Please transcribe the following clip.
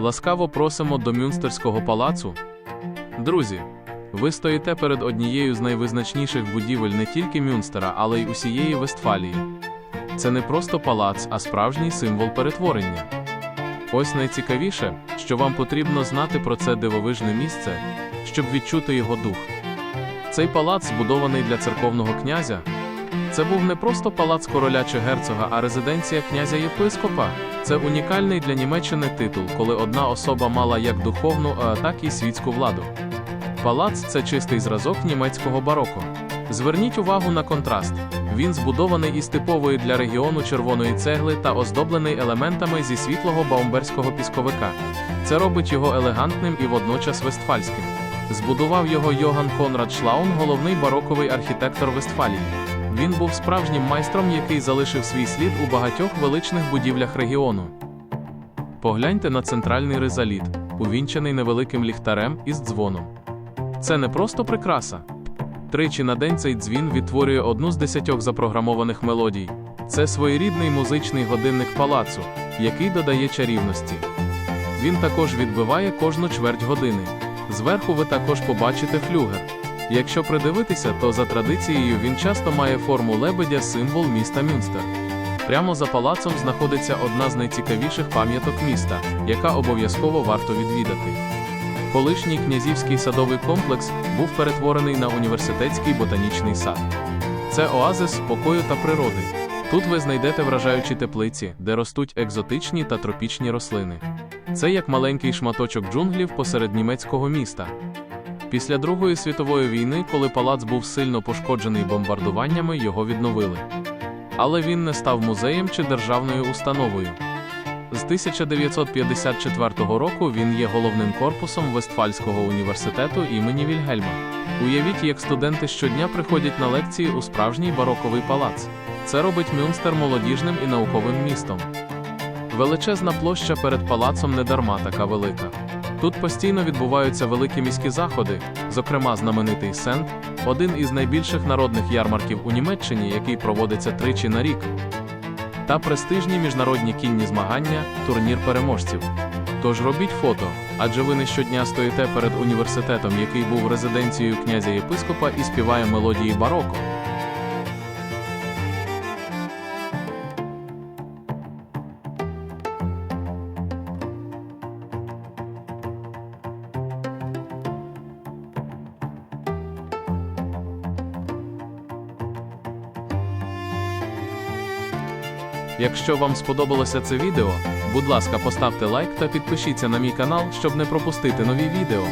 Ласкаво просимо до Мюнстерського палацу. Друзі, ви стоїте перед однією з найвизначніших будівель не тільки Мюнстера, але й усієї Вестфалії. Це не просто палац, а справжній символ перетворення. Ось найцікавіше, що вам потрібно знати про це дивовижне місце, щоб відчути його дух. Цей палац, збудований для церковного князя, це був не просто палац короля чи герцога, а резиденція князя єпископа. Це унікальний для Німеччини титул, коли одна особа мала як духовну, так і світську владу. Палац це чистий зразок німецького бароко. Зверніть увагу на контраст. Він збудований із типової для регіону червоної цегли та оздоблений елементами зі світлого баумберського пісковика. Це робить його елегантним і водночас вестфальським. Збудував його Йоган Конрад Шлаун, головний бароковий архітектор Вестфалії. Він був справжнім майстром, який залишив свій слід у багатьох величних будівлях регіону. Погляньте на центральний ризаліт, увінчений невеликим ліхтарем із дзвоном. Це не просто прикраса. Тричі на день цей дзвін відтворює одну з десятьох запрограмованих мелодій. Це своєрідний музичний годинник палацу, який додає чарівності. Він також відбиває кожну чверть години. Зверху ви також побачите флюгер. Якщо придивитися, то за традицією він часто має форму лебедя, символ міста Мюнстер. Прямо за палацом знаходиться одна з найцікавіших пам'яток міста, яка обов'язково варто відвідати. Колишній князівський садовий комплекс був перетворений на університетський ботанічний сад. Це оазис спокою та природи. Тут ви знайдете вражаючі теплиці, де ростуть екзотичні та тропічні рослини. Це як маленький шматочок джунглів посеред німецького міста. Після Другої світової війни, коли палац був сильно пошкоджений бомбардуваннями, його відновили. Але він не став музеєм чи державною установою. З 1954 року він є головним корпусом Вестфальського університету імені Вільгельма. Уявіть, як студенти щодня приходять на лекції у справжній бароковий палац. Це робить Мюнстер молодіжним і науковим містом. Величезна площа перед палацом не дарма така велика. Тут постійно відбуваються великі міські заходи, зокрема знаменитий Сент, один із найбільших народних ярмарків у Німеччині, який проводиться тричі на рік, та престижні міжнародні кінні змагання, турнір переможців. Тож робіть фото, адже ви не щодня стоїте перед університетом, який був резиденцією князя єпископа і співає мелодії бароко. Якщо вам сподобалося це відео, будь ласка, поставте лайк та підпишіться на мій канал, щоб не пропустити нові відео.